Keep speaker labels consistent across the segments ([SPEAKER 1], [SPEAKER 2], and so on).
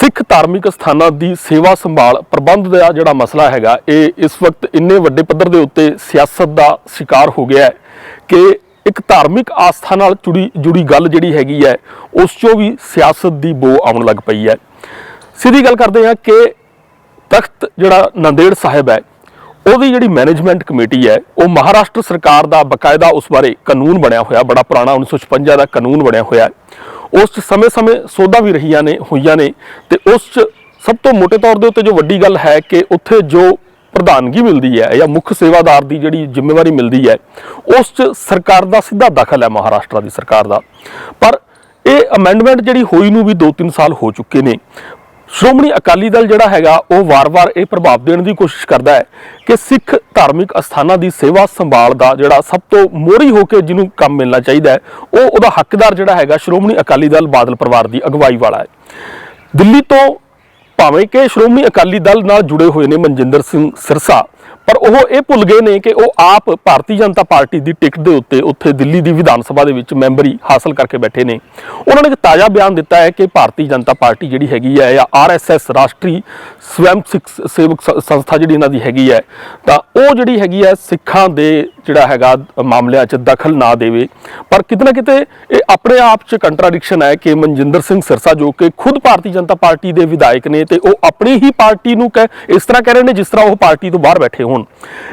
[SPEAKER 1] ਸਿੱਖ ਧਾਰਮਿਕ ਸਥਾਨਾਂ ਦੀ ਸੇਵਾ ਸੰਭਾਲ ਪ੍ਰਬੰਧ ਦਾ ਜਿਹੜਾ ਮਸਲਾ ਹੈਗਾ, ਇਹ ਇਸ ਵਕਤ ਇੰਨੇ ਵੱਡੇ ਪੱਧਰ ਦੇ ਉੱਤੇ ਸਿਆਸਤ ਦਾ ਸ਼ਿਕਾਰ ਹੋ ਗਿਆ ਹੈ ਕਿ ਇੱਕ ਧਾਰਮਿਕ ਆਸਥਾ ਨਾਲ ਜੁੜੀ ਜੁੜੀ ਗੱਲ ਜਿਹੜੀ ਹੈਗੀ ਹੈ, ਉਸ 'ਚੋਂ ਵੀ ਸਿਆਸਤ ਦੀ ਬੋ ਆਉਣ ਲੱਗ ਪਈ ਹੈ। ਸਿੱਧੀ ਗੱਲ ਕਰਦੇ ਹਾਂ ਕਿ ਤਖਤ ਜਿਹੜਾ ਨੰਦੇੜ ਸਾਹਿਬ ਹੈ, ਉਹਦੀ ਜਿਹੜੀ ਮੈਨੇਜਮੈਂਟ ਕਮੇਟੀ ਹੈ, ਉਹ ਮਹਾਰਾਸ਼ਟਰ ਸਰਕਾਰ ਦਾ ਬਕਾਇਦਾ ਉਸ ਬਾਰੇ ਕਾਨੂੰਨ ਬਣਿਆ ਹੋਇਆ, ਬੜਾ ਪੁਰਾਣਾ 1956 ਦਾ ਕਾਨੂੰਨ ਬਣਿਆ ਹੋਇਆ। ਹੈ ਉਸ 'ਚ ਸਮੇਂ-ਸਮੇਂ ਸੋਧਾਂ ਵੀ ਰਹੀਆਂ ਨੇ, ਹੋਈਆਂ ਨੇ ਤੇ ਉਸ 'ਚ ਸਭ ਤੋਂ ਮੋਟੇ ਤੌਰ ਦੇ ਉੱਤੇ ਜੋ ਵੱਡੀ ਗੱਲ ਹੈ ਕਿ ਉੱਥੇ ਜੋ ਪ੍ਰਧਾਨਗੀ ਮਿਲਦੀ ਹੈ ਜਾਂ ਮੁੱਖ ਸੇਵਾਦਾਰ ਦੀ ਜਿਹੜੀ ਜ਼ਿੰਮੇਵਾਰੀ ਮਿਲਦੀ ਹੈ, ਉਸ 'ਚ ਸਰਕਾਰ ਦਾ ਸਿੱਧਾ ਦਖਲ ਹੈ, ਮਹਾਰਾਸ਼ਟਰ ਦੀ ਸਰਕਾਰ ਦਾ। ਪਰ ਇਹ ਅਮੈਂਡਮੈਂਟ ਜਿਹੜੀ ਹੋਈ ਨੂੰ ਵੀ 2-3 ਸਾਲ ਹੋ ਚੁੱਕੇ ਨੇ। ਸ਼੍ਰੋਮਣੀ ਅਕਾਲੀ ਦਲ ਜਿਹੜਾ ਹੈਗਾ, ਉਹ ਵਾਰ-ਵਾਰ ਇਹ ਪ੍ਰਭਾਵ ਦੇਣ ਦੀ ਕੋਸ਼ਿਸ਼ ਕਰਦਾ ਹੈ ਕਿ ਸਿੱਖ ਧਾਰਮਿਕ ਅਸਥਾਨਾਂ ਦੀ ਸੇਵਾ ਸੰਭਾਲ ਦਾ ਜਿਹੜਾ ਸਭ ਤੋਂ ਮੋਹਰੀ ਹੋ ਕੇ ਜਿਹਨੂੰ ਕੰਮ ਮਿਲਣਾ ਚਾਹੀਦਾ ਹੈ, ਉਹ ਉਹਦਾ ਹੱਕਦਾਰ ਜਿਹੜਾ ਹੈਗਾ ਸ਼੍ਰੋਮਣੀ ਅਕਾਲੀ ਦਲ ਬਾਦਲ ਪਰਿਵਾਰ ਦੀ ਅਗਵਾਈ ਵਾਲਾ ਹੈ। ਦਿੱਲੀ ਤੋਂ ਭਾਵੇਂ ਕਿ ਸ਼੍ਰੋਮਣੀ ਅਕਾਲੀ ਦਲ ਨਾਲ ਜੁੜੇ ਹੋਏ ਨੇ ਮਨਜਿੰਦਰ ਸਿੰਘ ਸਿਰਸਾ ਪਰ ਉਹ ਇਹ ਭੁੱਲ ਗਏ ਨੇ ਕਿ ਉਹ ਆਪ ਭਾਰਤੀ ਜਨਤਾ ਪਾਰਟੀ ਦੀ ਟਿਕਟ ਦੇ ਉੱਤੇ ਉੱਥੇ ਦਿੱਲੀ ਦੀ ਵਿਧਾਨ ਸਭਾ ਦੇ ਵਿੱਚ ਮੈਂਬਰੀ ਹਾਸਲ ਕਰਕੇ ਬੈਠੇ ਨੇ। ਉਹਨਾਂ ਨੇ ਇੱਕ ਤਾਜ਼ਾ ਬਿਆਨ ਦਿੱਤਾ ਹੈ ਕਿ ਭਾਰਤੀ ਜਨਤਾ ਪਾਰਟੀ ਜਿਹੜੀ ਹੈਗੀ ਹੈ ਜਾਂ ਆਰਐਸਐਸ ਰਾਸ਼ਟਰੀ ਸਵੈਮ ਸਿੱਖ ਸੇਵਕ ਸੰਸਥਾ ਜਿਹੜੀ ਇਹਨਾਂ ਦੀ ਹੈਗੀ ਹੈ, ਤਾਂ ਉਹ ਜਿਹੜੀ ਹੈਗੀ ਹੈ ਸਿੱਖਾਂ ਦੇ ਜਿਹੜਾ ਹੈਗਾ ਮਾਮਲਿਆਂ 'ਚ ਦਖਲ ਨਾ ਦੇਵੇ। ਪਰ ਕਿਤੇ ਨਾ ਕਿਤੇ ਇਹ ਆਪਣੇ ਆਪ 'ਚ ਕੰਟਰਾਡਿਕਸ਼ਨ ਹੈ ਕਿ ਮਨਜਿੰਦਰ ਸਿੰਘ ਸਿਰਸਾ ਜੋ ਕਿ ਖੁਦ ਭਾਰਤੀ ਜਨਤਾ ਪਾਰਟੀ ਦੇ ਵਿਧਾਇਕ ਨੇ ਤੇ ਉਹ ਆਪਣੀ ਹੀ ਪਾਰਟੀ ਨੂੰ ਕਹਿ, ਇਸ ਤਰ੍ਹਾਂ ਕਹਿ ਰਹੇ ਨੇ ਜਿਸ ਤਰ੍ਹਾਂ ਉਹ ਪਾਰਟੀ ਤੋਂ ਬਾਹਰ ਬੈਠੇ ਹੋਣ।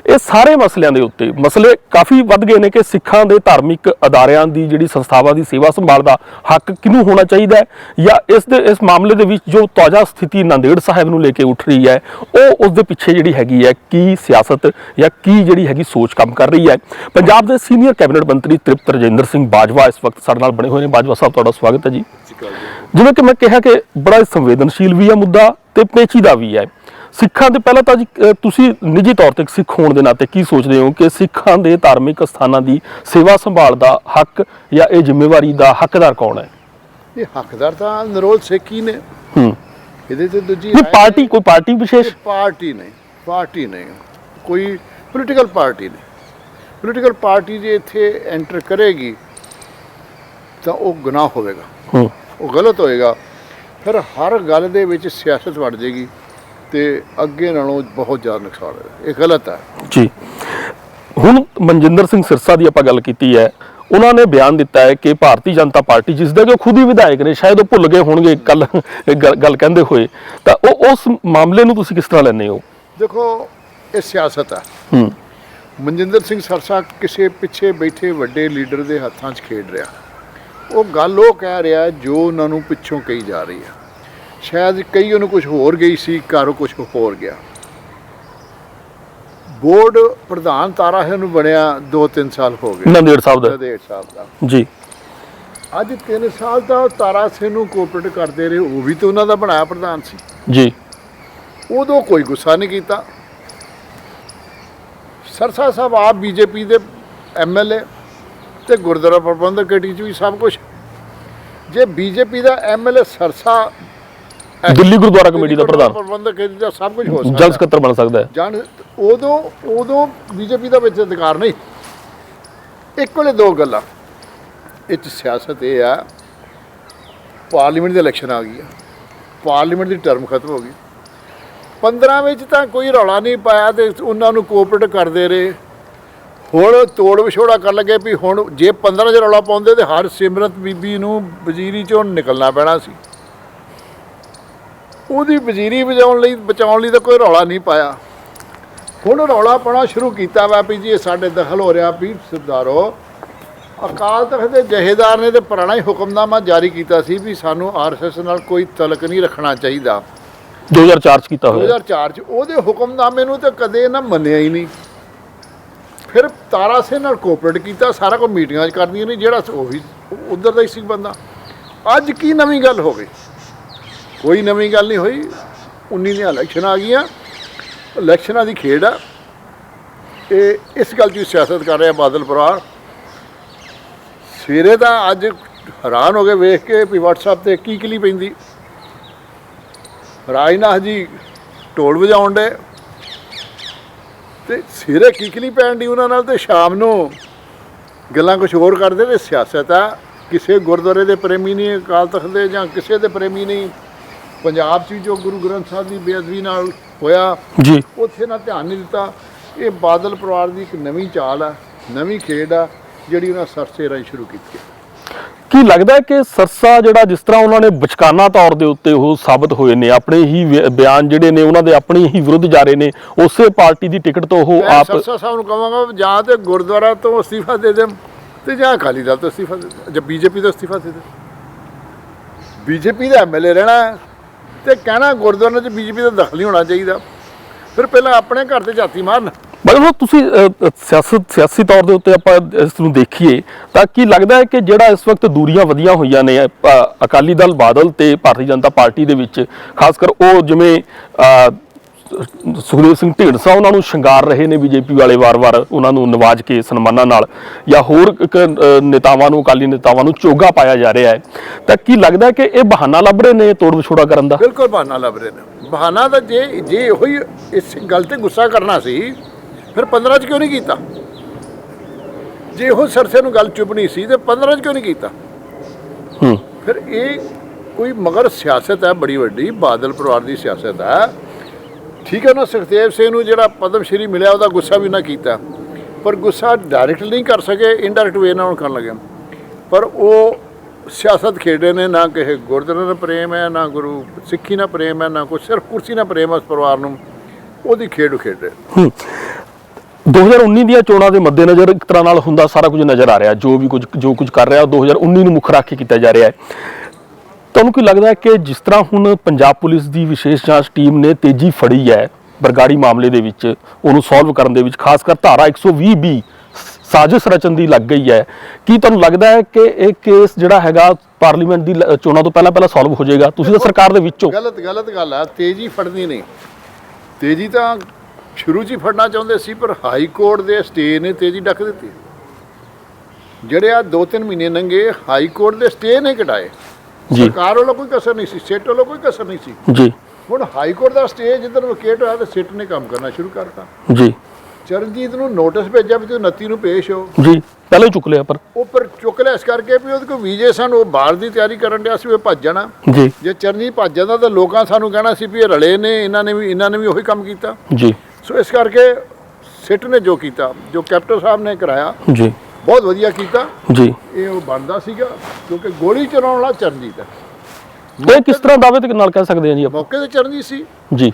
[SPEAKER 1] ਇਹ ਸਾਰੇ ਮਸਲਿਆਂ ਦੇ ਉੱਤੇ ਮਸਲੇ ਕਾਫੀ ਵੱਧ ਗਏ ਨੇ ਕਿ ਸਿੱਖਾਂ ਦੇ ਧਾਰਮਿਕ ਅਦਾਰਿਆਂ ਦੀ ਜਿਹੜੀ ਸੰਸਥਾਵਾਂ ਦੀ ਸੇਵਾ ਸੰਭਾਲ ਦਾ ਹੱਕ ਕਿਹਨੂੰ ਹੋਣਾ ਚਾਹੀਦਾ ਹੈ ਜਾਂ ਇਸ ਦੇ, ਇਸ ਮਾਮਲੇ ਦੇ ਵਿੱਚ ਜੋ ਤਾਜ਼ਾ ਸਥਿਤੀ ਨੰਦੇੜ ਸਾਹਿਬ ਨੂੰ ਲੈ ਕੇ ਉੱਠ ਰਹੀ ਹੈ, ਉਹ ਉਸ ਦੇ ਪਿੱਛੇ ਜਿਹੜੀ ਹੈਗੀ ਹੈ, ਕੀ ਸਿਆਸਤ ਜਾਂ ਕੀ ਜਿਹੜੀ ਹੈਗੀ ਸੋਚ ਕੰਮ ਕਰ ਰਹੀ ਹੈ। ਪੰਜਾਬ ਦੇ ਸੀਨੀਅਰ ਕੈਬਨਿਟ ਮੰਤਰੀ ਤ੍ਰਿਪਤ ਰਜਿੰਦਰ ਸਿੰਘ ਬਾਜਵਾ ਇਸ ਵਕਤ ਸਾਡੇ ਨਾਲ ਬਣੇ ਹੋਏ ਨੇ। ਬਾਜਵਾ ਸਾਹਿਬ, ਤੁਹਾਡਾ ਸਵਾਗਤ ਹੈ ਜੀ। ਜਿਵੇਂ ਕਿ ਮੈਂ ਕਿਹਾ ਕਿ ਬੜਾ ਸੰਵੇਦਨਸ਼ੀਲ ਵੀ ਹੈ ਮੁੱਦਾ ਤੇ ਪੇਚੀਦਾ ਵੀ ਹੈ ਸਿੱਖਾਂ ਦੇ ਪਹਿਲਾਂ ਤਾਂ ਜੀ ਤੁਸੀਂ ਨਿੱਜੀ ਤੌਰ ਤੇ ਸਿੱਖ ਹੋਣ ਦੇ ਨਾਤੇ ਕੀ ਸੋਚਦੇ ਹੋ ਕਿ ਸਿੱਖਾਂ ਦੇ ਧਾਰਮਿਕ ਸਥਾਨਾਂ ਦੀ ਸੇਵਾ ਸੰਭਾਲ ਦਾ ਹੱਕ ਜਾਂ ਇਹ ਜ਼ਿੰਮੇਵਾਰੀ ਦਾ ਹੱਕਦਾਰ ਕੌਣ ਹੈ?
[SPEAKER 2] ਇਹ ਹੱਕਦਾਰ ਤਾਂ ਨਰੋਲ ਸਿੱਖ ਹੀ ਨੇ।
[SPEAKER 1] ਹੂੰ।
[SPEAKER 2] ਇਹਦੇ ਤੇ ਦੂਜੀ
[SPEAKER 1] ਨਹੀਂ ਪਾਰਟੀ ਕੋਈ ਪਾਰਟੀ ਵਿਸ਼ੇਸ਼?
[SPEAKER 2] ਪਾਰਟੀ ਨਹੀਂ ਪਾਰਟੀ ਨਹੀਂ। ਕੋਈ ਪੋਲੀਟੀਕਲ ਪਾਰਟੀ ਨਹੀਂ। ਪੋਲੀਟੀਕਲ ਪਾਰਟੀ ਜੇ ਇੱਥੇ ਐਂਟਰ ਕਰੇਗੀ ਤਾਂ ਉਹ ਗੁਨਾਹ ਹੋਵੇਗਾ।
[SPEAKER 1] ਹੂੰ।
[SPEAKER 2] ਉਹ ਗਲਤ ਹੋਏਗਾ। ਫਿਰ ਹਰ ਗੱਲ ਦੇ ਵਿੱਚ ਸਿਆਸਤ ਵੜ ਜਾਏਗੀ ਤੇ ਅੱਗੇ ਨਾਲੋਂ ਬਹੁਤ ਜ਼ਿਆਦਾ ਨੁਕਸਾਨ ਹੋਏਗਾ। ਇਹ ਗਲਤ ਹੈ।
[SPEAKER 1] ਜੀ। ਹੁਣ ਮਨਜਿੰਦਰ ਸਿੰਘ ਸਿਰਸਾ ਦੀ ਆਪਾਂ ਗੱਲ ਕੀਤੀ ਹੈ। ਉਹਨਾਂ ਨੇ ਬਿਆਨ ਦਿੱਤਾ ਹੈ ਕਿ ਭਾਰਤੀ ਜਨਤਾ ਪਾਰਟੀ ਜਿਸ ਦੇ ਕਿ ਉਹ ਖੁਦ ਹੀ ਵਿਧਾਇਕ ਨੇ ਸ਼ਾਇਦ ਉਹ ਭੁੱਲ ਗਏ ਹੋਣਗੇ ਕੱਲ ਗੱਲ ਕਹਿੰਦੇ ਹੋਏ। ਤਾਂ ਉਹ ਉਸ ਮਾਮਲੇ ਨੂੰ ਤੁਸੀਂ ਕਿਸ ਤਰ੍ਹਾਂ ਲੈਂਦੇ ਹੋ?
[SPEAKER 2] ਦੇਖੋ ਇਹ ਸਿਆਸਤ ਹੈ।
[SPEAKER 1] ਹੂੰ।
[SPEAKER 2] ਮਨਜਿੰਦਰ ਸਿੰਘ ਸਰਸਾ ਕਿਸੇ ਪਿੱਛੇ ਬੈਠੇ ਵੱਡੇ ਲੀਡਰ ਦੇ ਹੱਥਾਂ 'ਚ ਖੇਡ ਰਿਹਾ। ਉਹ ਗੱਲ ਉਹ ਕਹਿ ਰਿਹਾ ਜੋ ਉਹਨਾਂ ਨੂੰ ਪਿੱਛੋਂ ਕਹੀ ਜਾ ਰਹੀ ਹੈ। ਸ਼ਾਇਦ ਕਈ ਉਹਨੂੰ ਕੁਝ ਹੋਰ ਗਈ ਸੀ ਘਰੋਂ ਕੁਝ ਹੋਰ ਗਿਆ। ਬੋਰਡ ਪ੍ਰਧਾਨ ਤਾਰਾ ਹੈ ਨੂੰ ਬਣਿਆ 2-3 ਸਾਲ ਹੋ ਗਏ।
[SPEAKER 1] ਨੰਦੇੜ ਸਾਹਿਬ ਦਾ।
[SPEAKER 2] ਨੰਦੇੜ ਸਾਹਿਬ ਦਾ।
[SPEAKER 1] ਜੀ।
[SPEAKER 2] ਅੱਜ 3 ਸਾਲ ਦਾ ਤਾਰਾ ਸਿੰਘ ਨੂੰ ਕੋਆਪਰੇਟ ਕਰਦੇ ਰਹੇ ਉਹ ਵੀ ਤਾਂ ਉਹਨਾਂ ਦਾ ਬਣਾਇਆ ਪ੍ਰਧਾਨ ਸੀ।
[SPEAKER 1] ਜੀ।
[SPEAKER 2] ਉਦੋਂ ਕੋਈ ਗੁੱਸਾ ਨਹੀਂ ਕੀਤਾ। ਸਰਸਾ ਸਾਹਿਬ ਆਪ ਬੀਜੇਪੀ ਦੇ ਐਮਐਲਏ ਤੇ ਗੁਰਦੁਆਰਾ ਪ੍ਰਬੰਧਕ ਕਮੇਟੀ ਚ ਵੀ ਸਭ ਕੁਝ ਜੇ ਬੀਜੇਪੀ ਦਾ ਐਮਐਲਏ ਸਰਸਾ
[SPEAKER 1] ਦਿੱਲੀ ਗੁਰਦੁਆਰਾ ਕਮੇਟੀ ਦਾ ਪ੍ਰਧਾਨ।
[SPEAKER 2] ਪ੍ਰਬੰਧਕ ਕਮੇਟੀ ਦਾ ਸਭ ਕੁਝ ਹੋ ਸਕਦਾ।
[SPEAKER 1] ਸਕੱਤਰ ਬਣ ਸਕਦਾ ਹੈ।
[SPEAKER 2] ਜਾਣ ਉਦੋਂ ਉਦੋਂ ਬੀਜੇਪੀ ਦਾ ਵਿੱਚ ਅਧਿਕਾਰ ਨਹੀਂ। ਇੱਕ ਵੇਲੇ ਦੋ ਗੱਲਾਂ। ਇਹ 'ਚ ਸਿਆਸਤ ਇਹ ਆ ਪਾਰਲੀਮੈਂਟ ਦੀ ਇਲੈਕਸ਼ਨ ਆ ਗਈ ਆ। ਪਾਰਲੀਮੈਂਟ ਦੀ ਟਰਮ ਖਤਮ ਹੋ ਗਈ। 15 ਵਿੱਚ ਤਾਂ ਕੋਈ ਰੌਲਾ ਨਹੀਂ ਪਾਇਆ ਤੇ ਉਹਨਾਂ ਨੂੰ ਕੋਆਪਰੇਟ ਕਰਦੇ ਰਹੇ। ਹੁਣ ਤੋੜ ਵਿਛੋੜਾ ਕਰਨ ਲੱਗੇ ਵੀ ਹੁਣ ਜੇ 15 ਚ ਰੌਲਾ ਪਾਉਂਦੇ ਤੇ ਹਰ ਸਿਮਰਤ ਬੀਬੀ ਨੂੰ ਵਜ਼ੀਰੀ ਚੋਂ ਨਿਕਲਣਾ ਪੈਣਾ ਸੀ। ਉਹਦੀ ਵਜ਼ੀਰੀ ਵਜਾਉਣ ਲਈ ਬਚਾਉਣ ਲਈ ਤਾਂ ਕੋਈ ਰੌਲਾ ਨਹੀਂ ਪਾਇਆ। ਹੁਣ ਰੌਲਾ ਪਾਉਣਾ ਸ਼ੁਰੂ ਕੀਤਾ ਵਾ ਵੀ ਜੀ ਇਹ ਸਾਡੇ ਦਖਲ ਹੋ ਰਿਹਾ ਵੀ ਸਰਦਾਰੋ ਅਕਾਲ ਤਖਤ ਦੇ ਜਹੇਦਾਰ ਨੇ ਤੇ ਪੁਰਾਣਾ ਹੀ ਹੁਕਮਨਾਮਾ ਜਾਰੀ ਕੀਤਾ ਸੀ ਵੀ ਸਾਨੂੰ ਆਰਐਸਐਸ ਨਾਲ ਕੋਈ ਤਲਕ ਨਹੀਂ ਰੱਖਣਾ ਚਾਹੀਦਾ।
[SPEAKER 1] 2004 ਚ ਕੀਤਾ ਹੋਇਆ।
[SPEAKER 2] 2004 ਚ ਉਹਦੇ ਹੁਕਮਨਾਮੇ ਨੂੰ ਤਾਂ ਕਦੇ ਇਹਨਾਂ ਮੰਨਿਆ ਹੀ ਨਹੀਂ। ਫਿਰ ਤਾਰਾ ਸਿੰਘ ਨਾਲ ਕੋਆਪਰੇਟ ਕੀਤਾ, ਸਾਰਾ ਕੁਝ ਮੀਟਿੰਗਾਂ 'ਚ ਕਰਦੀਆਂ ਨਹੀਂ ਜਿਹੜਾ ਉਹੀ ਉਧਰ ਦਾ ਹੀ ਸੀ ਬੰਦਾ। ਅੱਜ ਕੀ ਨਵੀਂ ਗੱਲ ਹੋ ਗਈ? ਕੋਈ ਨਵੀਂ ਗੱਲ ਨਹੀਂ ਹੋਈ। 19 ਦੀਆਂ ਇਲੈਕਸ਼ਨ ਆ ਗਈਆਂ। ਇਲੈਕਸ਼ਨਾਂ ਦੀ ਖੇਡ ਆ। ਇਹ ਇਸ ਗੱਲ 'ਚ ਸਿਆਸਤ ਕਰ ਰਿਹਾ ਬਾਦਲ ਪਰਿਵਾਰ ਸਵੇਰੇ ਤਾਂ ਅੱਜ ਹੈਰਾਨ ਹੋ ਗਏ ਵੇਖ ਕੇ ਵੀ WhatsApp ਤੇ ਕੀ ਕਲੀ ਪੈਂਦੀ। ਰਾਜਨਾਥ ਜੀ ਢੋਲ ਵਜਾਉਣ ਦੇ ਤੇ ਸਿਰੇ ਕਿਕਲੀ ਪੈਣ ਦੀ ਉਹਨਾਂ ਨਾਲ ਤੇ ਸ਼ਾਮ ਨੂੰ ਗੱਲਾਂ ਕੁਝ ਹੋਰ ਕਰਦੇ ਤੇ ਸਿਆਸਤ ਆ। ਕਿਸੇ ਗੁਰਦੁਆਰੇ ਦੇ ਪ੍ਰੇਮੀ ਨਹੀਂ ਅਕਾਲ ਤਖਤ ਦੇ ਜਾਂ ਕਿਸੇ ਦੇ ਪ੍ਰੇਮੀ ਨਹੀਂ। ਪੰਜਾਬ 'ਚ ਜੋ ਗੁਰੂ ਗ੍ਰੰਥ ਸਾਹਿਬ ਦੀ ਬੇਅਦਬੀ ਨਾਲ ਹੋਇਆ
[SPEAKER 1] ਜੀ।
[SPEAKER 2] ਉੱਥੇ ਨਾ ਧਿਆਨ ਨਹੀਂ ਦਿੱਤਾ। ਇਹ ਬਾਦਲ ਪਰਿਵਾਰ ਦੀ ਇੱਕ ਨਵੀਂ ਚਾਲ ਆ ਨਵੀਂ ਖੇਡ ਆ ਜਿਹੜੀ ਉਹਨਾਂ ਸਰਸੇ ਰਾਹੀਂ ਸ਼ੁਰੂ ਕੀਤੀ ਹੈ।
[SPEAKER 1] ਕੀ ਲੱਗਦਾ ਹੈ ਕਿ ਸਰਸਾ ਜਿਹੜਾ ਜਿਸ ਤਰ੍ਹਾਂ ਉਹਨਾਂ ਨੇ ਬਚਕਾਨਾ ਤੌਰ ਦੇ ਉੱਤੇ ਉਹ ਸਾਬਤ ਹੋਏ ਨੇ ਆਪਣੇ ਹੀ ਬਿਆਨ ਜਿਹੜੇ ਨੇ ਉਹਨਾਂ ਦੇ ਆਪਣੇ ਹੀ ਵਿਰੁੱਧ ਜਾ ਰਹੇ ਨੇ ਉਸੇ ਪਾਰਟੀ ਦੀ ਟਿਕਟ ਤੋਂ ਉਹ
[SPEAKER 2] ਮੈਂ
[SPEAKER 1] ਆਪ
[SPEAKER 2] ਸਰਸਾ ਸਾਹਿਬ ਨੂੰ ਕਹਾਂਗਾ ਵੀ ਜਾਂ ਤੇ ਗੁਰਦੁਆਰਾ ਤੋਂ ਅਸਤੀਫਾ ਦੇ ਦੇ ਤੇ ਜਾਂ ਅਕਾਲੀ ਦਲ ਤੋਂ ਅਸਤੀਫਾ ਦੇ ਦੇ ਜਾਂ ਬੀਜੇਪੀ ਤੋਂ ਅਸਤੀਫਾ ਦੇ ਦੇ ਬੀਜੇਪੀ ਦਾ ਐਮਐਲਏ ਰਹਿਣਾ ਹੈ ਤੇ ਕਹਿਣਾ ਗੁਰਦੁਆਰੇ 'ਚ ਬੀਜੇਪੀ ਦਾ ਦਖਲ ਨਹੀਂ ਹੋਣਾ ਚਾਹੀਦਾ। ਫਿਰ ਪਹਿਲਾਂ ਆਪਣੇ ਘਰ ਤੇ ਝਾਤੀ ਮਾਰਨ।
[SPEAKER 1] ਮਤਲਬ ਤੁਸੀਂ ਸਿਆਸਤ ਸਿਆਸੀ ਤੌਰ ਦੇ ਉੱਤੇ ਆਪਾਂ ਇਸ ਨੂੰ ਦੇਖੀਏ ਤਾਂ ਕੀ ਲੱਗਦਾ ਹੈ ਕਿ ਜਿਹੜਾ ਇਸ ਵਕਤ ਦੂਰੀਆਂ ਵਧੀਆਂ ਹੋਈਆਂ ਨੇ ਅਕਾਲੀ ਦਲ ਬਾਦਲ ਤੇ ਭਾਰਤੀ ਜਨਤਾ ਪਾਰਟੀ ਦੇ ਵਿੱਚ ਖਾਸ ਕਰ ਉਹ ਜਿਵੇਂ ਸੁਖਦੇਵ ਸਿੰਘ ਢੀਂਡਸਾ ਉਹਨਾਂ ਨੂੰ ਸ਼ਿੰਗਾਰ ਰਹੇ ਨੇ ਬੀਜੇਪੀ ਵਾਲੇ ਵਾਰ-ਵਾਰ ਉਹਨਾਂ ਨੂੰ ਨਵਾਜ ਕੇ ਸਨਮਾਨਾਂ ਨਾਲ ਜਾਂ ਹੋਰ ਨੇਤਾਵਾਂ ਨੂੰ ਅਕਾਲੀ ਨੇਤਾਵਾਂ ਨੂੰ ਚੋਗਾ ਪਾਇਆ ਜਾ ਰਿਹਾ ਹੈ ਤਾਂ ਕੀ ਲੱਗਦਾ ਹੈ ਕਿ ਇਹ ਬਹਾਨਾ ਲੱਭ ਰਹੇ ਨੇ ਤੋੜ ਵਿਛੋੜਾ ਕਰਨ ਦਾ?
[SPEAKER 2] ਬਿਲਕੁਲ ਬਹਾਨਾ ਲੱਭ ਰਹੇ ਨੇ। ਬਹਾਨਾ ਤਾਂ ਜੇ ਜੇ ਉਹੀ ਇਸ ਗੱਲ ਤੇ ਗੁੱਸਾ ਕਰਨਾ ਸੀ ਫਿਰ 15 ਚ ਕਿਉਂ ਨਹੀਂ ਕੀਤਾ? ਜੇ ਉਹ ਸਰਸੇ ਨੂੰ ਗੱਲ ਚੁੱਪਣੀ ਸੀ ਤੇ 15 ਚ ਕਿਉਂ ਨਹੀਂ ਕੀਤਾ?
[SPEAKER 1] ਹੂੰ।
[SPEAKER 2] ਫਿਰ ਇਹ ਕੋਈ ਮਗਰ ਸਿਆਸਤ ਹੈ ਬੜੀ ਵੱਡੀ ਬਾਦਲ ਪਰਿਵਾਰ ਦੀ ਸਿਆਸਤ ਹੈ। ਠੀਕ ਹੈ ਨਾ ਸੁਖਦੇਵ ਸਿੰਘ ਨੂੰ ਜਿਹੜਾ ਪਦਮ ਸ਼੍ਰੀ ਮਿਲਿਆ ਉਹਦਾ ਗੁੱਸਾ ਵੀ ਨਾ ਕੀਤਾ। ਪਰ ਗੁੱਸਾ ਡਾਇਰੈਕਟ ਨਹੀਂ ਕਰ ਸਕੇ ਇਨਡਾਇਰੈਕਟ ਵੇ ਨਾਲ ਕਰਨ ਲੱਗੇ ਪਰ ਉਹ ਸਿਆਸਤ ਖੇਡੇ ਨੇ, ਨਾ ਕਿਸੇ ਗੁਰਦੁਆਰੇ ਨਾਲ ਪ੍ਰੇਮ ਹੈ, ਨਾ ਗੁਰੂ ਸਿੱਖੀ ਨਾਲ ਪ੍ਰੇਮ ਹੈ, ਨਾ ਕੋਈ ਸਿਰਫ ਕੁਰਸੀ ਨਾਲ ਪ੍ਰੇਮ ਉਸ ਪਰਿਵਾਰ ਨੂੰ। ਉਹਦੀ ਖੇਡ ਖੇਡੇ
[SPEAKER 1] 2019 ਦੀਆਂ ਚੋਣਾਂ ਦੇ ਮੱਦੇਨਜ਼ਰ ਇੱਕ ਤਰ੍ਹਾਂ ਨਾਲ ਹੁੰਦਾ ਸਾਰਾ ਕੁਝ ਨਜ਼ਰ ਆ ਰਿਹਾ, ਜੋ ਵੀ ਕੁਝ, ਜੋ ਕੁਝ ਕਰ ਰਿਹਾ, ਉਹ 2019 ਨੂੰ ਮੁੱਖ ਰੱਖ ਕੇ ਕੀਤਾ ਜਾ ਰਿਹਾ ਹੈ। ਤੁਹਾਨੂੰ ਕੀ ਲੱਗਦਾ ਹੈ ਕਿ ਜਿਸ ਤਰ੍ਹਾਂ ਹੁਣ ਪੰਜਾਬ ਪੁਲਿਸ ਦੀ ਵਿਸ਼ੇਸ਼ ਜਾਂਚ ਟੀਮ ਨੇ ਤੇਜ਼ੀ ਫੜੀ ਹੈ, ਬਰਗਾੜੀ ਮਾਮਲੇ ਦੇ ਵਿੱਚ, ਉਹਨੂੰ ਸੋਲਵ ਕਰਨ ਦੇ ਵਿੱਚ, ਖਾਸ ਕਰ ਧਾਰਾ 120 ਬੀ ਸਾਜ਼ਿਸ਼ ਰਚਨ ਦੀ ਲੱਗ ਗਈ ਹੈ। ਕੀ ਤੁਹਾਨੂੰ ਲੱਗਦਾ ਹੈ ਕਿ ਇਹ ਕੇਸ ਜਿਹੜਾ ਹੈਗਾ ਪਾਰਲੀਮੈਂਟ ਦੀ ਲ- ਚੋਣਾਂ ਤੋਂ ਪਹਿਲਾਂ ਪਹਿਲਾਂ ਸੋਲਵ ਹੋ ਜਾਏਗਾ? ਤੁਸੀਂ ਤਾਂ ਸਰਕਾਰ ਦੇ ਵਿੱਚੋਂ।
[SPEAKER 2] ਗਲਤ ਗਲਤ ਗੱਲ ਆ ਤੇਜ਼ੀ ਫੜਨੀ ਨਹੀਂ। ਤੇਜ਼ੀ ਤਾਂ ਸ਼ੁਰੂ 'ਚ ਹੀ ਫੜਨਾ ਚਾਹੁੰਦੇ ਸੀ ਪਰ ਹਾਈ ਕੋਰਟ ਦੇ ਸਟੇ ਨੇ ਤੇਜ਼ੀ ਡੱਕ ਦਿੱਤੀ। ਜਿਹੜੇ ਆ 2-3 ਮਹੀਨੇ ਲੰਘੇ ਹਾਈ ਕੋਰਟ ਦੇ ਸਟੇ ਨੇ ਕਟਾਏ
[SPEAKER 1] ਜੀ।
[SPEAKER 2] ਸਰਕਾਰ ਵੱਲੋਂ ਕੋਈ ਕਸਰ ਨਹੀਂ ਸੀ ਸਟੇਟ ਵੱਲੋਂ ਕੋਈ ਕਸਰ ਨਹੀਂ ਸੀ।
[SPEAKER 1] ਜੀ।
[SPEAKER 2] ਹੁਣ ਹਾਈ ਕੋਰਟ ਦਾ ਸਟੇ ਜਿੱਦਣ ਵਿਕੇਟ ਹੋਇਆ ਤੇ ਸਿੱਟ ਨੇ ਕੰਮ ਕਰਨਾ ਸ਼ੁਰੂ ਕਰਤਾ।
[SPEAKER 1] ਜੀ।
[SPEAKER 2] ਚਰਨਜੀਤ ਨੂੰ ਨੋਟਿਸ ਭੇਜਿਆ ਵੀ ਤੂੰ 29 ਨੂੰ ਪੇਸ਼ ਹੋ।
[SPEAKER 1] ਜੀ ਪਹਿਲਾਂ ਹੀ ਚੁੱਕ ਲਿਆ ਪਰ।
[SPEAKER 2] ਉਹ ਪਰ ਚੁੱਕ ਲਿਆ ਇਸ ਕਰਕੇ ਵੀ ਉਹਦੇ ਕੋਲ ਵੀਜ਼ੇ ਸਨ ਉਹ ਬਾਹਰ ਦੀ ਤਿਆਰੀ ਕਰਨ ਡਿਆ ਸੀ ਉਹ ਭੱਜ ਜਾਣਾ।
[SPEAKER 1] ਜੀ।
[SPEAKER 2] ਜੇ ਚਰਨਜੀਤ ਭੱਜ ਜਾਂਦਾ ਤਾਂ ਲੋਕਾਂ ਸਾਨੂੰ ਕਹਿਣਾ ਸੀ ਵੀ ਇਹ ਰਲੇ ਨੇ ਇਹਨਾਂ ਨੇ ਵੀ ਇਹਨਾਂ ਨੇ ਵੀ ਉਹੀ ਕੰਮ ਕੀਤਾ।
[SPEAKER 1] ਜੀ।
[SPEAKER 2] ਸੋ ਇਸ ਕਰਕੇ ਸਿੱਟ ਨੇ ਜੋ ਕੀਤਾ ਜੋ ਕੈਪਟਨ ਸਾਹਿਬ ਨੇ ਕਰਾਇਆ
[SPEAKER 1] ਜੀ।
[SPEAKER 2] ਬਹੁਤ ਵਧੀਆ ਕੀਤਾ।
[SPEAKER 1] ਜੀ।
[SPEAKER 2] ਇਹ ਉਹ ਬਣਦਾ ਸੀਗਾ ਕਿਉਂਕਿ ਗੋਲੀ ਚਲਾਉਣ ਵਾਲਾ ਚਰਨਜੀਤ ਹੈ।
[SPEAKER 1] ਇਹ ਕਿਸ ਤਰ੍ਹਾਂ ਦਾਅਵੇ ਤੇ ਨਾਲ ਕਹਿ ਸਕਦੇ ਹਾਂ ਜੀ ਆਪਾਂ?
[SPEAKER 2] ਮੌਕੇ ਤੇ ਚਰਨਜੀਤ ਸੀ।
[SPEAKER 1] ਜੀ।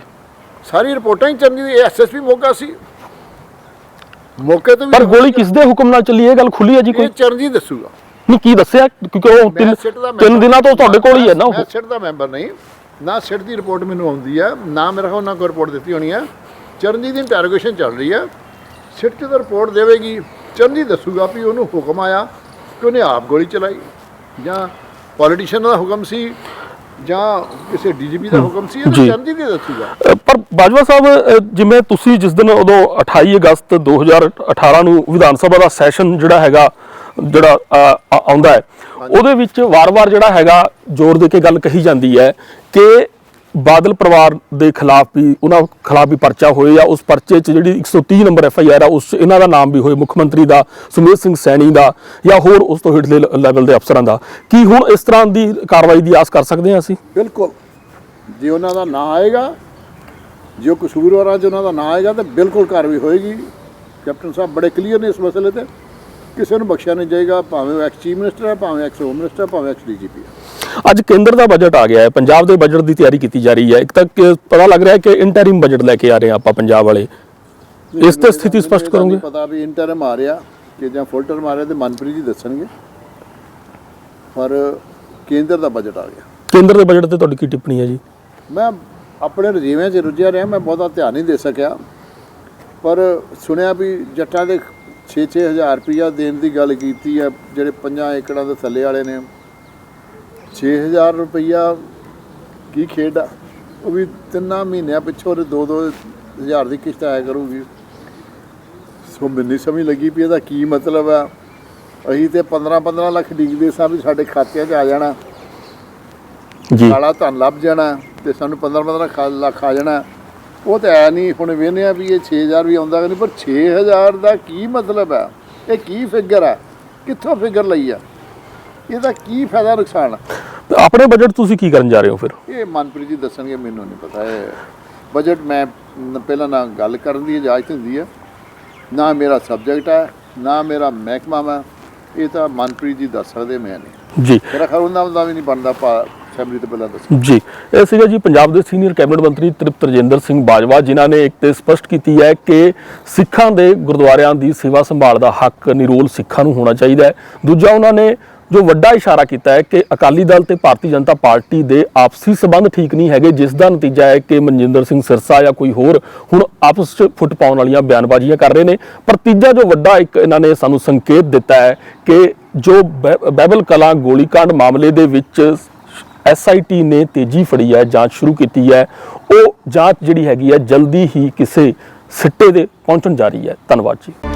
[SPEAKER 2] ਸਾਰੀ ਰਿਪੋਰਟਾਂ ਹੀ ਚਰਨਜੀਤ ਐਸਐਸਪੀ ਮੋਗਾ ਸੀ। ਮੌਕੇ ਤੇ ਵੀ
[SPEAKER 1] ਪਰ ਗੋਲੀ ਕਿਸ ਦੇ ਹੁਕਮ ਨਾਲ ਚੱਲੀ? ਇਹ ਗੱਲ ਖੁੱਲੀ ਹੈ ਜੀ ਕੋਈ?
[SPEAKER 2] ਇਹ ਚਰਨਜੀਤ ਦੱਸੂਗਾ।
[SPEAKER 1] ਨਹੀਂ ਕੀ ਦੱਸਿਆ? ਕਿਉਂਕਿ ਉਹ ਤਿੰਨ
[SPEAKER 2] ਦਾ
[SPEAKER 1] ਦਿਨਾਂ ਤੋਂ ਤੁਹਾਡੇ ਕੋਲ ਹੀ ਹੈ ਨਾ ਉਹ।
[SPEAKER 2] ਮੈਂ ਸਿੱਟ ਦਾ ਮੈਂਬਰ ਨਹੀਂ। ਨਾ ਸਿੱਟ ਦੀ ਰਿਪੋਰਟ ਮੈਨੂੰ ਆਉਂਦੀ ਹੈ ਨਾ ਮੇਰੇ ਕੋਲ ਉਹਨਾਂ ਕੋਲ ਰਿਪੋਰਟ ਦਿੱਤੀ ਹੋਣੀ ਹੈ ਚਰਨਜੀਤ ਦੀ ਇੰਟਰੋਗੇਸ਼ਨ ਚੱਲ ਰਹੀ ਹੈ ਸਿੱਟ ਜਦੋਂ ਰਿਪੋਰਟ ਦੇਵੇਗੀ ਚਰਨਜੀਤ ਦੱਸੂਗਾ ਵੀ ਉਹਨੂੰ ਹੁਕਮ ਆਇਆ ਕਿ ਉਹਨੇ ਆਪ ਗੋਲੀ ਚਲਾਈ ਜਾਂ ਪੋਲੀਟੀਸ਼ੀਅਨ ਦਾ ਹੁਕਮ ਸੀ। ਜਾਂ ਕਿਸੇ ਡੀਜੀਪੀ ਦਾ ਹੁਕਮ ਸੀ ਇਹ
[SPEAKER 1] ਜੀ।
[SPEAKER 2] ਦੱਸੂਗਾ
[SPEAKER 1] ਅ, ਪਰ ਬਾਜਵਾ ਸਾਹਿਬ ਜਿਵੇਂ ਤੁਸੀਂ ਜਿਸ ਦਿਨ ਉਦੋਂ 28 ਅਗਸਤ 2018 ਨੂੰ ਵਿਧਾਨ ਸਭਾ ਦਾ ਸੈਸ਼ਨ ਜਿਹੜਾ ਹੈਗਾ ਜਿਹੜਾ ਆਉਂਦਾ ਹੈ ਉਹਦੇ ਵਿੱਚ ਵਾਰ-ਵਾਰ ਜਿਹੜਾ ਹੈਗਾ ਜ਼ੋਰ ਦੇ ਕੇ ਗੱਲ ਕਹੀ ਜਾਂਦੀ ਹੈ ਕਿ ਬਾਦਲ ਪਰਿਵਾਰ ਦੇ ਖਿਲਾਫ ਵੀ, ਉਹਨਾਂ ਖਿਲਾਫ ਵੀ ਪਰਚਾ ਹੋਏ ਜਾਂ ਉਸ ਪਰਚੇ 'ਚ ਜਿਹੜੀ 130 ਨੰਬਰ ਐਫ ਆਈ ਆਰ ਆ, ਉਸ 'ਚ ਇਹਨਾਂ ਦਾ ਨਾਮ ਵੀ ਹੋਏ, ਮੁੱਖ ਮੰਤਰੀ ਦਾ ਸੁਮੇਧ ਸਿੰਘ ਸੈਣੀ ਦਾ, ਜਾਂ ਹੋਰ ਉਸ ਤੋਂ ਹੇਠਲੇ ਲ- ਲੈਵਲ ਦੇ ਅਫਸਰਾਂ ਦਾ। ਕੀ ਹੁਣ ਇਸ ਤਰ੍ਹਾਂ ਦੀ ਕਾਰਵਾਈ ਦੀ ਆਸ ਕਰ ਸਕਦੇ ਹਾਂ ਅਸੀਂ?
[SPEAKER 2] ਬਿਲਕੁਲ। ਜੇ ਉਹਨਾਂ ਦਾ ਨਾਂ ਆਏਗਾ, ਜੇ ਉਹ ਕਸੂਰਵਾਰਾਂ 'ਚ ਉਹਨਾਂ ਦਾ ਨਾਂ ਆਏਗਾ, ਤਾਂ ਬਿਲਕੁਲ ਕਾਰਵਾਈ ਹੋਏਗੀ। ਕੈਪਟਨ ਸਾਹਿਬ ਬੜੇ ਕਲੀਅਰ ਨੇ ਇਸ ਮਸਲੇ ਤੇ। ਕਿਸੇ ਨੂੰ ਬਖਸ਼ਿਆ ਨਹੀਂ ਜਾਏਗਾ, ਭਾਵੇਂ ਉਹ ਐਕਸ ਚੀਫ ਮਿਨਿਸਟਰ ਹੈ ਭਾਵੇਂ ਐਕਸ ਹੋਮ ਮਿਨਿਸਟਰ ਭਾਵੇਂ ਐਕਸ ਡੀਜੀਪੀ ਹੈ
[SPEAKER 1] ਅੱਜ ਕੇਂਦਰ ਦਾ ਬਜਟ ਆ ਗਿਆ ਹੈ। ਪੰਜਾਬ ਦੇ ਬਜਟ ਦੀ ਤਿਆਰੀ ਕੀਤੀ ਜਾ ਰਹੀ ਹੈ। ਇੱਕ ਤੱਕ ਪਤਾ ਲੱਗ ਰਿਹਾ ਹੈ ਕਿ ਇੰਟਰਿਮ ਬਜਟ ਲੈ ਕੇ ਆ ਰਹੇ ਆਪਾਂ ਪੰਜਾਬ ਵਾਲੇ। ਇਸ ਤੇ ਸਥਿਤੀ ਸਪਸ਼ਟ ਕਰੋਗੇ?
[SPEAKER 2] ਪਤਾ ਵੀ ਇੰਟਰਮ ਆ ਰਿਹਾ ਕਿ ਜਾਂ ਫੁੱਲ ਟਰਮ ਆ ਰਿਹਾ ਤੇ ਮਨਪ੍ਰੀਤ ਜੀ ਦੱਸਣਗੇ। ਪਰ ਕੇਂਦਰ ਦਾ ਬਜਟ ਆ ਗਿਆ।
[SPEAKER 1] ਕੇਂਦਰ ਦੇ ਬਜਟ ਤੇ ਤੁਹਾਡੀ ਕੀ ਟਿੱਪਣੀ ਹੈ ਜੀ?
[SPEAKER 2] ਮੈਂ ਆਪਣੇ ਰਜੀਵੇਂ 'ਚ ਰੁੱਝਿਆ ਰਿਹਾ ਮੈਂ ਬਹੁਤਾ ਧਿਆਨ ਨਹੀਂ ਦੇ ਸਕਿਆ। ਪਰ ਸੁਣਿਆ ਵੀ ਜੱਟਾਂ ਦੇ 6-6 ਹਜ਼ਾਰ ਰੁਪਈਆ ਦੇਣ ਦੀ ਗੱਲ ਕੀਤੀ ਹੈ ਜਿਹੜੇ ਪੰਜਾਂ ਏਕੜਾਂ ਦੇ ਥੱਲੇ ਵਾਲੇ ਨੇ। 6000 ਰੁਪਈਆ ਕੀ ਖੇਡ ਆ? ਉਹ ਵੀ ਤਿੰਨਾਂ ਮਹੀਨਿਆਂ ਪਿੱਛੋਂ 2-2 ਹਜ਼ਾਰ ਦੀ ਕਿਸ਼ਤ ਆਇਆ ਕਰੂਗੀ। ਸੋ ਮੈਨੂੰ ਸਮਝ ਲੱਗੀ ਵੀ ਇਹਦਾ ਕੀ ਮਤਲਬ ਆ। ਅਸੀਂ ਤੇ 15-15 ਲੱਖ ਡਿੱਗਦੇ ਸਾਂ ਵੀ ਸਾਡੇ ਖਾਤਿਆਂ 'ਚ ਆ ਜਾਣਾ।
[SPEAKER 1] ਜੀ।
[SPEAKER 2] ਕਾਲਾ ਧਨ ਲੱਭ ਜਾਣਾ ਤੇ ਸਾਨੂੰ 15-15 ਖਾ- ਲੱਖ ਆ ਜਾਣਾ। ਉਹ ਤਾਂ ਐ ਨਹੀਂ ਹੁਣ ਵੇਖਦੇ ਆ ਵੀ ਇਹ 6000 ਵੀ ਆਉਂਦਾ ਕਿ ਨਹੀਂ ਪਰ 6000 ਦਾ ਕੀ ਮਤਲਬ ਹੈ ਇਹ ਕੀ ਫਿਗਰ ਹੈ ਕਿੱਥੋਂ ਫਿਗਰ ਲਈ ਆ? ਇਹਦਾ ਕੀ ਫਾਇਦਾ ਨੁਕਸਾਨ? ਆ?
[SPEAKER 1] ਆਪਣੇ ਬਜਟ ਤੁਸੀਂ ਕੀ ਕਰਨ ਜਾ ਰਹੇ ਹੋ ਫਿਰ?
[SPEAKER 2] ਇਹ ਮਨਪ੍ਰੀਤ ਜੀ ਦੱਸਣਗੇ ਮੈਨੂੰ ਨਹੀਂ ਪਤਾ। ਹੈ ਬਜਟ ਮੈਂ ਪਹਿਲਾਂ ਨਾ ਗੱਲ ਕਰਨ ਦੀ ਇਜਾਜ਼ਤ ਹੁੰਦੀ ਹੈ। ਨਾ ਮੇਰਾ ਸਬਜੈਕਟ ਹੈ ਨਾ ਮੇਰਾ ਮਹਿਕਮਾ ਵਾ। ਇਹ ਤਾਂ ਮਨਪ੍ਰੀਤ ਜੀ ਦੱਸ ਸਕਦੇ ਮੈਂ ਨਹੀਂ।
[SPEAKER 1] ਜੀ।
[SPEAKER 2] ਮੇਰਾ ਖਰ ਉਹਨਾਂ ਦਾ ਵੀ ਨਹੀਂ ਬਣਦਾ ਪਾ ਅਸੈਂਬਲੀ ਤੋਂ ਪਹਿਲਾਂ ਦੱਸ
[SPEAKER 1] ਜੀ। ਇਹ ਸੀਗਾ ਜੀ ਪੰਜਾਬ ਦੇ ਸੀਨੀਅਰ ਕੈਬਨਿਟ ਮੰਤਰੀ ਤ੍ਰਿਪਤ ਰਜਿੰਦਰ ਸਿੰਘ ਬਾਜਵਾ ਜਿਨ੍ਹਾਂ ਨੇ ਇੱਕ ਤੇ ਸਪਸ਼ਟ ਕੀਤੀ ਹੈ ਕਿ ਸਿੱਖਾਂ ਦੇ ਗੁਰਦੁਆਰਿਆਂ ਦੀ ਸੇਵਾ ਸੰਭਾਲ ਦਾ ਹੱਕ ਨਿਰੋਲ ਸਿੱਖਾਂ ਨੂੰ ਹੋਣਾ ਚਾਹੀਦਾ ਹੈ। ਦੂਜਾ ਉਹਨਾਂ ਨੇ ਜੋ ਵੱਡਾ ਇਸ਼ਾਰਾ ਕੀਤਾ ਹੈ ਕਿ ਅਕਾਲੀ ਦਲ ਤੇ ਭਾਰਤੀ ਜਨਤਾ ਪਾਰਟੀ ਦੇ ਆਪਸੀ ਸਬੰਧ ਠੀਕ ਨਹੀਂ ਹੈਗੇ, ਜਿਸ ਦਾ ਨਤੀਜਾ ਹੈ ਕਿ ਮਨਜਿੰਦਰ ਸਿੰਘ ਸਿਰਸਾ ਜਾਂ ਕੋਈ ਹੋਰ ਹੁਣ ਆਪਸ 'ਚ ਫੁੱਟ ਪਾਉਣ ਵਾਲੀਆਂ ਬਿਆਨਬਾਜ਼ੀਆਂ ਕਰ ਰਹੇ ਨੇ। ਪਰ ਤੀਜਾ ਜੋ ਵੱਡਾ ਇੱਕ ਇਹਨਾਂ ਨੇ ਸਾਨੂੰ ਸੰਕੇਤ ਦਿੱਤਾ ਹੈ ਕਿ ਜੋ ਬੈ- ਬਾਈਬਲ ਕਲਾਂ ਗੋਲੀकांड ਮਾਮਲੇ ਦੇ ਵਿੱਚ ਐਸਆਈਟੀ ਨੇ ਤੇਜ਼ੀ ਫੜੀ ਹੈ, ਜਾਂਚ ਸ਼ੁਰੂ ਕੀਤੀ ਹੈ। ਉਹ ਜਾਂਚ ਜਿਹੜੀ ਹੈਗੀ ਹੈ ਜਲਦੀ ਹੀ ਕਿਸੇ ਸਿੱਟੇ ਦੇ ਪਹੁੰਚਣ ਜਾ ਰਹੀ ਹੈ। ਧੰਨਵਾਦ ਜੀ।